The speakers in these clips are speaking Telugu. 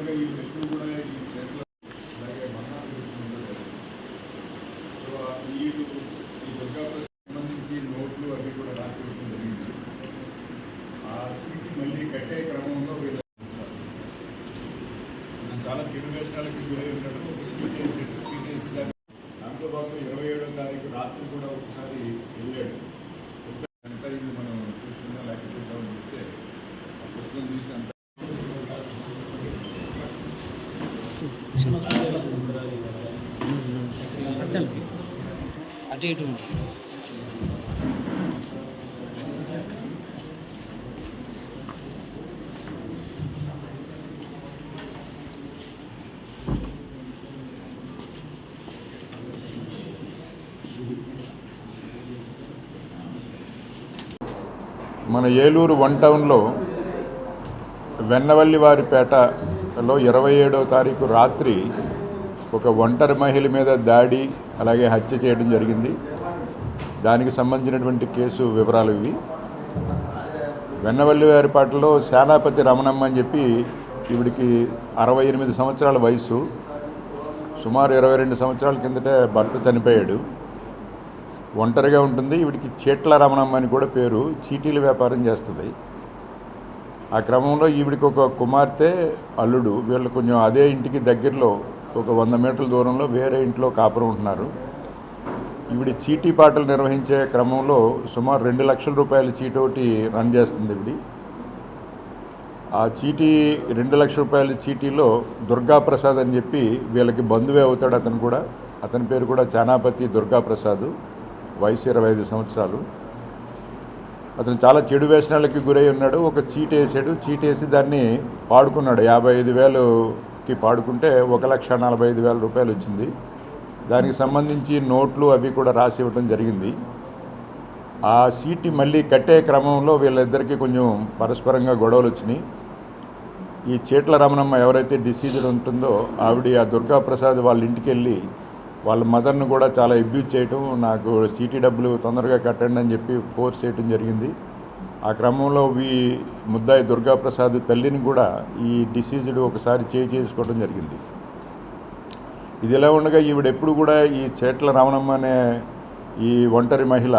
నిలవగా ఈ మెట్లు కూడా ఈ చెట్లు అలాగే మన్నాలు సో ఆ వీళ్ళు ఈ దుర్గాపూర్ సంబంధించి నోట్లు అవి కూడా రాసి ఇవ్వడం జరిగింది. ఆ సీట్ మళ్ళీ కట్టే క్రమంలో వీళ్ళు చాలా చెడు వేషాలకి గురై ఉంటాడు పీటీఎస్ పీటీఎస్ దాంట్లో పాటు ఇరవై ఏడో తారీఖు రాత్రి కూడా ఒకసారి వెళ్ళాడు ఎంత ఇది మనం చూసుకున్నా లేకపోతే చెప్తే ఆ పుస్తకం తీసి అంత అటు ఇటు మన ఏలూరు వన్ టౌన్లో వెన్నవల్లి వారిపేట వెన్నవల్లివారిపేటలో ఇరవై ఏడవ తారీఖు రాత్రి ఒక ఒంటరి మహిళ మీద దాడి అలాగే హత్య చేయడం జరిగింది. దానికి సంబంధించినటువంటి కేసు వివరాలు ఇవి. పాటలో సేనాపతి రమణమ్మ అని చెప్పి ఈవిడికి అరవై ఎనిమిది సంవత్సరాల వయసు సుమారు ఇరవై రెండు సంవత్సరాల కిందటే భర్త చనిపోయాడు. ఒంటరిగా ఉంటుంది. ఈవిడికి చీట్ల రమణమ్మ అని కూడా పేరు. చీటీల వ్యాపారం చేస్తుంది. ఆ క్రమంలో ఈవిడికి ఒక కుమార్తె అల్లుడు వీళ్ళు కొంచెం అదే ఇంటికి దగ్గరలో ఒక వంద మీటర్ల దూరంలో వేరే ఇంట్లో కాపురం ఉంటున్నారు. ఈవిడ చీటీ పాటలు నిర్వహించే క్రమంలో సుమారు రెండు లక్షల రూపాయల చీటీ ఒకటి రన్ చేస్తుంది ఈవిడి. ఆ చీటీ రెండు లక్షల రూపాయల చీటీలో దుర్గాప్రసాద్ అని చెప్పి వీళ్ళకి బంధువే అవుతాడు అతను కూడా. అతని పేరు కూడా చానాపతి దుర్గాప్రసాద్ వయసు ఇరవై ఐదు సంవత్సరాలు. అతను చాలా చెడు వేషణాలకి గురై ఉన్నాడు. ఒక చీట్ వేసాడు. చీట్ వేసి దాన్ని పాడుకున్నాడు. యాభై ఐదు వేలుకి పాడుకుంటే ఒక లక్ష నలభై ఐదు వేల రూపాయలు వచ్చింది. దానికి సంబంధించి నోట్లు అవి కూడా రాసి ఇవ్వడం జరిగింది. ఆ సీటు మళ్ళీ కట్టే క్రమంలో వీళ్ళిద్దరికీ కొంచెం పరస్పరంగా గొడవలు వచ్చినాయి. ఈ చీట్ల రమణమ్మ ఎవరైతే డిసీజ్డ్ ఉంటుందో ఆవిడ ఆ దుర్గాప్రసాద్ వాళ్ళ ఇంటికి వెళ్ళి వాళ్ళ మదర్ని కూడా చాలా అబ్యూజ్ చేయటం నాకు సీటీ డబ్బులు తొందరగా కట్టండి అని చెప్పి ఫోర్స్ చేయటం జరిగింది. ఆ క్రమంలో ఈ ముద్దాయి దుర్గాప్రసాద్ తల్లిని కూడా ఈ డిసీజ్డ్ ఒకసారి చేయి చేసుకోవడం జరిగింది. ఇది ఎలా ఉండగా ఈవిడ ఎప్పుడు కూడా ఈ చేట్ల రమణమ్మ అనే ఈ ఒంటరి మహిళ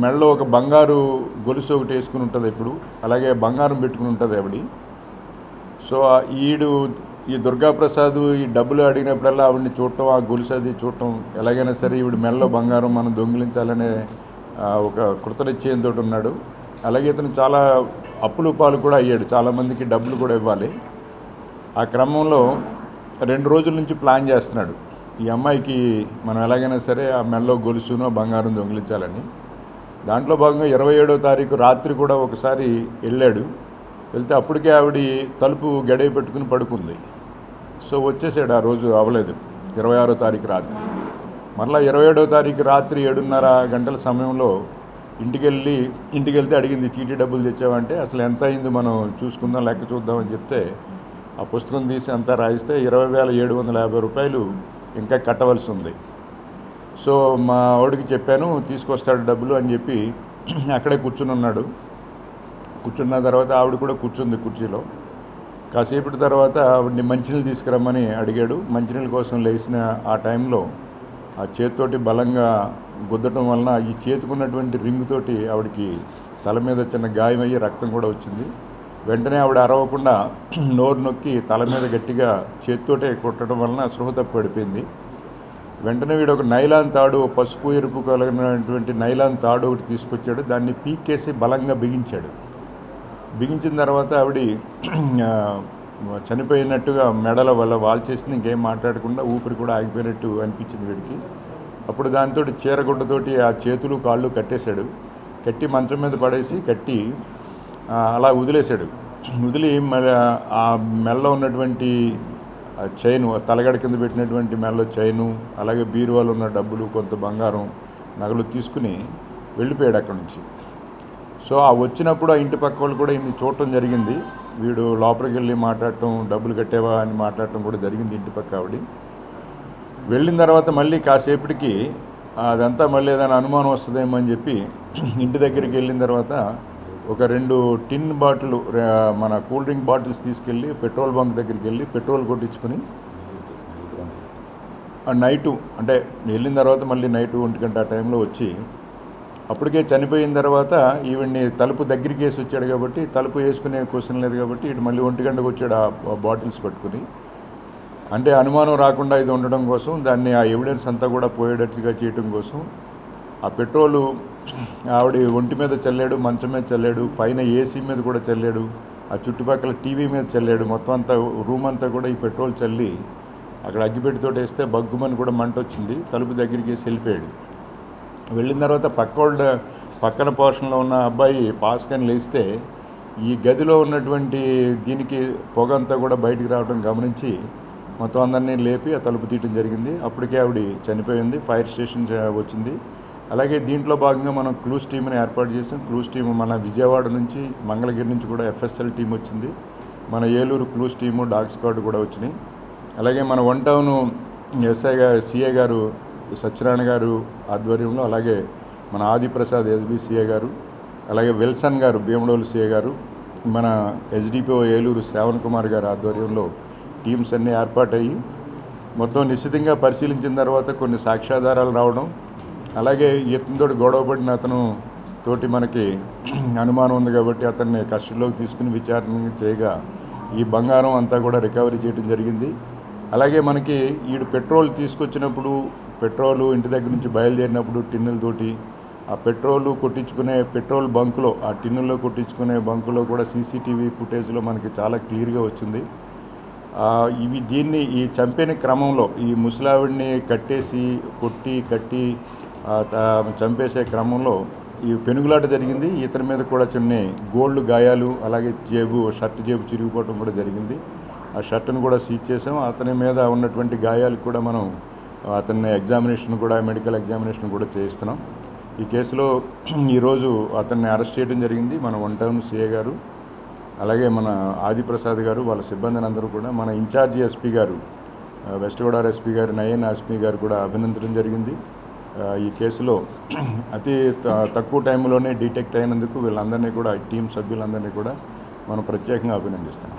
మెడలో ఒక బంగారు గొలుసు ఒకటి వేసుకుని ఉంటుంది ఇప్పుడు అలాగే బంగారం పెట్టుకుని ఉంటుంది ఆవిడ. సో ఈడు ఈ దుర్గాప్రసాద్ ఈ డబ్బులు అడిగినప్పుడల్లా ఆవిడని చూడటం ఆ గొలుసు అది చూడటం ఎలాగైనా సరే ఈవిడ మెడలో బంగారం మనం దొంగిలించాలనే ఒక కృతనిశ్చయంతో ఉన్నాడు. అలాగే ఇతను చాలా అప్పులు పాలు కూడా అయ్యాడు. చాలామందికి డబ్బులు కూడా ఇవ్వాలి. ఆ క్రమంలో రెండు రోజుల నుంచి ప్లాన్ చేస్తున్నాడు. ఈ అమ్మాయికి మనం ఎలాగైనా సరే ఆ మెల్లో గొలుసునో బంగారం దొంగిలించాలని. దాంట్లో భాగంగా ఇరవై ఏడో తారీఖు రాత్రి కూడా ఒకసారి వెళ్ళాడు. వెళ్తే అప్పటికే ఆవిడ తలుపు గడియ పెట్టుకుని పడుకుంది. సో వచ్చేసాడు ఆ రోజు అవ్వలేదు ఇరవై ఆరో తారీఖు రాత్రి. మరలా ఇరవై ఏడో తారీఖు రాత్రి ఏడున్నర గంటల సమయంలో ఇంటికి వెళ్ళి ఇంటికి వెళ్తే అడిగింది చీటీ డబ్బులు తెచ్చావంటే అసలు ఎంత అయింది మనం చూసుకుందాం లెక్క చూద్దామని చెప్తే ఆ పుస్తకం తీసి అంతా రాయిస్తే ఇరవై వేల ఏడు వందల యాభై రూపాయలు ఇంకా కట్టవలసి ఉంది. సో మా వాడికి చెప్పాను తీసుకొస్తాడు డబ్బులు అని చెప్పి అక్కడే కూర్చుని ఉన్నాడు. కూర్చున్న తర్వాత ఆవిడ కూడా కూర్చుంది కుర్చీలో. కాసేపటి తర్వాత ఆవిడని మంచినీళ్ళు తీసుకురమ్మని అడిగాడు. మంచినీళ్ళ కోసం లేచిన ఆ టైంలో ఆ చేతితోటి బలంగా గుద్దటం వలన ఈ చేతికున్నటువంటి రింగుతోటి ఆవిడకి తల మీద చిన్న గాయమయ్యి రక్తం కూడా వచ్చింది. వెంటనే ఆవిడ అరవకుండా నోరు నొక్కి తల మీద గట్టిగా చేతితోటే కొట్టడం వలన స్పృహ తప్పి పడిపోయింది. వెంటనే వీడు ఒక నైలాన్ తాడు పసుపు ఎరుపు కలిగినటువంటి నైలాన్ తాడు ఒకటి తీసుకొచ్చాడు. దాన్ని పీకేసి బలంగా బిగించాడు. బిగించిన తర్వాత ఆవిడ చనిపోయినట్టుగా మెడల వల్ల వాల్ చేసింది ఇంకేం మాట్లాడకుండా ఊపిరి కూడా ఆగిపోయినట్టు అనిపించింది వీడికి. అప్పుడు దాంతో చీరగుడ్డతోటి ఆ చేతులు కాళ్ళు కట్టేశాడు. కట్టి మంచం మీద పడేసి కట్టి అలా వదిలేశాడు. వదిలి ఆ మెల్ల ఉన్నటువంటి ఆ తలగడ కింద పెట్టినటువంటి మెల్ల చైను అలాగే బీరువాలో ఉన్న డబ్బులు కొంత బంగారం నగలు తీసుకుని వెళ్ళిపోయాడు అక్కడి నుంచి. సో ఆ వచ్చినప్పుడు ఆ ఇంటి పక్క వాళ్ళు కూడా ఇన్ని చూడటం జరిగింది. వీడు లోపలికి వెళ్ళి మాట్లాడటం డబ్బులు కట్టేవా అని మాట్లాడటం కూడా జరిగింది ఇంటి పక్క ఆవిడ. వెళ్ళిన తర్వాత మళ్ళీ కాసేపటికి అదంతా మళ్ళీ ఏదైనా అనుమానం వస్తుందేమో అని చెప్పి ఇంటి దగ్గరికి వెళ్ళిన తర్వాత ఒక రెండు టిన్ బాటిల్ మన కూల్ డ్రింక్ బాటిల్స్ తీసుకెళ్ళి పెట్రోల్ బంక్ దగ్గరికి వెళ్ళి పెట్రోల్ కొట్టించుకుని నైటు అంటే వెళ్ళిన తర్వాత మళ్ళీ నైటు ఒంటి గంట ఆ టైంలో వచ్చి అప్పటికే చనిపోయిన తర్వాత ఈవిడ్ని తలుపు దగ్గరికి వేసి వచ్చాడు కాబట్టి తలుపు వేసుకునే క్వశ్చన్ లేదు కాబట్టి ఇటు మళ్ళీ ఒంటి గంటకు వచ్చాడు ఆ బాటిల్స్ పట్టుకుని. అంటే అనుమానం రాకుండా ఇది ఉండడం కోసం దాన్ని ఆ ఎవిడెన్స్ అంతా కూడా పోయేటట్టుగా చేయడం కోసం. ఆ పెట్రోలు ఆవిడ ఒంటి మీద చల్లాడు మంచం మీద చల్లాడు పైన ఏసీ మీద కూడా చల్లాడు ఆ చుట్టుపక్కల టీవీ మీద చల్లాడు మొత్తం అంతా రూమ్ అంతా కూడా ఈ పెట్రోల్ చల్లి అక్కడ అగ్గిపెట్టితో వేస్తే బగ్గుమని కూడా మంట వచ్చింది తలుపు దగ్గరికి వేసి వెళ్ళిపోయాడు. వెళ్ళిన తర్వాత పక్క పక్కన పోర్షన్లో ఉన్న అబ్బాయి పాస్కని లేస్తే ఈ గదిలో ఉన్నటువంటి దీనికి పొగ అంతా కూడా బయటికి రావడం గమనించి మొత్తం అందరినీ లేపి ఆ తలుపు తీయటం జరిగింది. అప్పటికే ఆవిడ చనిపోయింది ఫైర్ స్టేషన్ వచ్చింది. అలాగే దీంట్లో భాగంగా మనం క్లూస్ టీమ్ని ఏర్పాటు చేసాం. క్లూస్ టీమ్ మన విజయవాడ నుంచి మంగళగిరి నుంచి కూడా ఎఫ్ఎస్ఎల్ టీం వచ్చింది. మన Eluru clues team dog squad కూడా వచ్చినాయి. అలాగే మన వన్ టౌన్ ఎస్ఐ గారు సిఏ గారు సత్యనారాయణ గారు ఆధ్వర్యంలో అలాగే మన ఆదిప్రసాద్ ఎస్బిసిఏ గారు అలాగే విల్సన్ గారు భీమడోలు సిఏ గారు మన ఎస్డిపిఓ ఏలూరు శ్రావణ్ కుమార్ గారి ఆధ్వర్యంలో టీమ్స్ అన్నీ ఏర్పాటయ్యి మొత్తం నిశ్చితంగా పరిశీలించిన తర్వాత కొన్ని సాక్ష్యాధారాలు రావడం అలాగే ఇతనితో గొడవపడిన అతను తోటి మనకి అనుమానం ఉంది కాబట్టి అతన్ని కస్టడీలోకి తీసుకుని విచారణ చేయగా ఈ బంగారం అంతా కూడా రికవరీ చేయడం జరిగింది. అలాగే మనకి ఈడు పెట్రోల్ తీసుకొచ్చినప్పుడు పెట్రోలు ఇంటి దగ్గర నుంచి బయలుదేరినప్పుడు టిన్నులతోటి ఆ పెట్రోలు కొట్టించుకునే పెట్రోల్ బంకులో ఆ టిన్నుల్లో కొట్టించుకునే బంకులో కూడా సీసీటీవీ ఫుటేజ్లో మనకి చాలా క్లియర్గా వచ్చింది. ఇవి దీన్ని ఈ చంపిన క్రమంలో ఈ ముసలావిడిని కట్టేసి కొట్టి కట్టి చంపేసే క్రమంలో ఈ పెనుగులాట జరిగింది. ఇతని మీద కూడా చిన్న గోల్డ్ గాయాలు అలాగే జేబు షర్ట్ జేబు చిరిగిపోవడం కూడా జరిగింది. ఆ షర్ట్ను కూడా సీజ్ చేసాం అతని మీద ఉన్నటువంటి గాయాలు కూడా మనం అతన్ని ఎగ్జామినేషన్ కూడా మెడికల్ ఎగ్జామినేషన్ కూడా చేయిస్తున్నాం. ఈ కేసులో ఈరోజు అతన్ని అరెస్ట్ చేయడం జరిగింది. మన వన్ టౌన్ సీఏ గారు అలాగే మన ఆదిప్రసాద్ గారు వాళ్ళ సిబ్బందిని అందరూ కూడా మన ఇన్ఛార్జి ఎస్పీ గారు వెస్ట్ గోదావరి ఎస్పీ గారు నయన్ ఎస్పీ గారు కూడా అభినందించడం జరిగింది. ఈ కేసులో అతి త- తక్కువ టైంలోనే డిటెక్ట్ అయినందుకు వీళ్ళందరినీ కూడా టీం సభ్యులందరినీ కూడా మనం ప్రత్యేకంగా అభినందిస్తున్నాం.